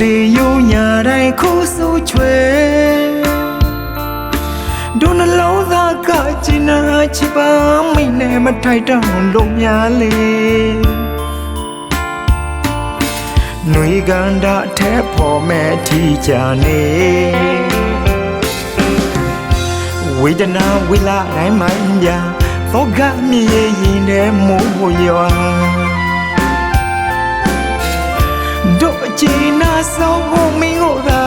လေယုံညာတိုင်းခိုးဆူချွဲဒုနလုံးသားကကျင်နာချစ်ပါမိနဲ့မထိုက်တောင်းလုံးများလေຫນွေကန္တာแท้พ่อแม่ที่จาနေဝေဒနာဝိလာတိုင်းမှန်ရာသောကမြေရင်ထဲမိုးရွာ ဆုံးဖို့မင်းကိုသာ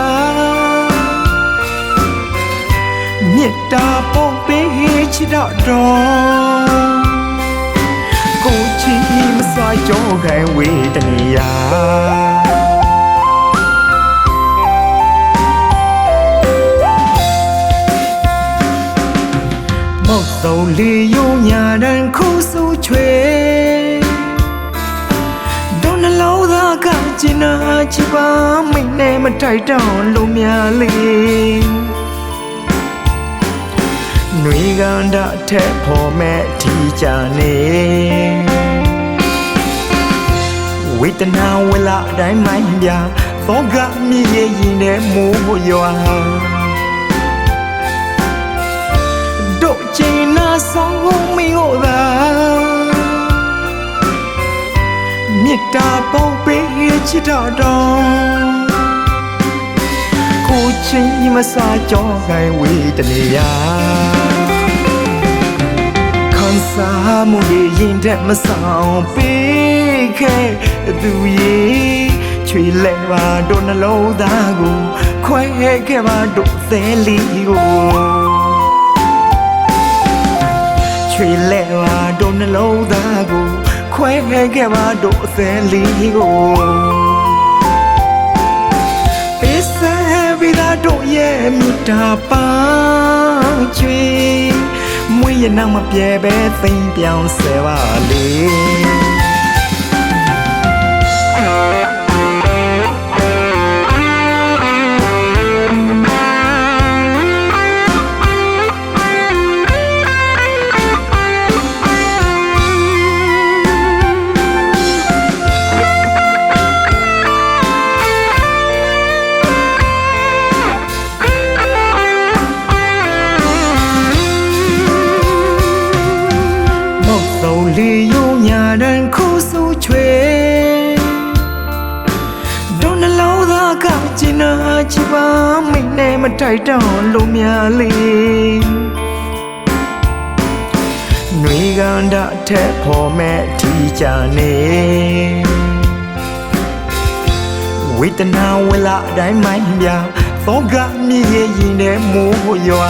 မေတ္တာပုံပေးချစ်တော့တော်ကိုချီမစွာကြောခိုင်ဝေတနေယာမောက်စုံလေးယုံညာတန်ခုစုချွေဒုနှလုံးသား ကကျင်နာချစ်ပါမိတ်နဲ့မတိုက်တောင်လုံးများလေးနှွေကန်တာအထက်ဖို့မဲ့ထီချာနေဝေဒနာဝလာအတိုင်းမိုင်းပြသောကမြေရင်နဲ့မိုးရွာတို့ချင်နာဆောင်မင်းတို့သာ မေတ္တာပေါပေးချစ်တော်တော်ကိုချင်းမစားကြောခိုင်ဝေတနေယာခံစားမှုတွေရင်တဲ့မဆောင်ပေးခဲ့သူရေချွေလဲပါတို့နှလုံးသားကိုခွဲခဲ့ပါတို့သဲလီကိုချွေလဲပါတို့နှလုံးသားကို ခွဲခဲ့ပါတို့အသဲလီကိုပေးဆဲပြီးသားတို့ရဲ့မြတ်တာပါချွေမွေးရနောက်မပြေပဲသိမ့်ပြောင်းဆဲပါလေ ကကျင်နာချစ်ပါမိတ်နဲ့မတိုက်တောင်လုံးများလေးနှွေကန်တာအထက်ဖို့မဲ့ထီချာနေဝေဒနာဝလာအတိုင်းမိုင်းပြသောကမြေရင်နဲ့မိုးရွာ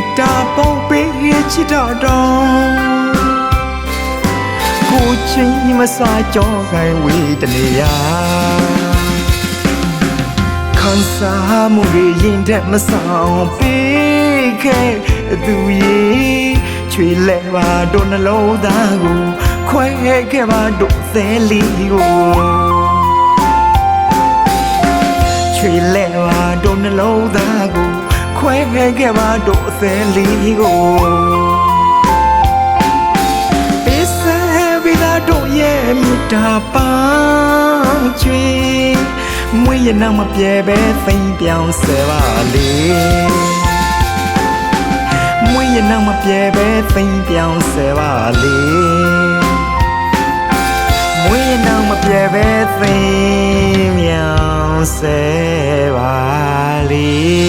မေတ္တာပေါပေးချစ်တော်တော်ကိုချင်မစားကြောခိုင်ဝေတနေယာခံစားမှုတွေရင်တဲ့မဆောင်ပေးခဲ့သူရေချွေလဲပါတို့နှလုံးသားကိုခွဲခဲ့ပါတို့သဲလီကိုချွေလဲပါတို့နှလုံးသားကို ခွဲခဲ့ပါတို့အသေးလေးကိုပေးဆဲပြီးသားတို့ရဲ့မြတ်တာပါချွေမွေးရနောက်မပြေပဲသိမ့်ပြောင်းဆဲပါလေမွေးရနောက်မပြေပဲသိမ့်ပြောင်းဆဲပါလေမွေးနောက်မပြေပဲသိမ်းမြောင်ဆဲပါလေ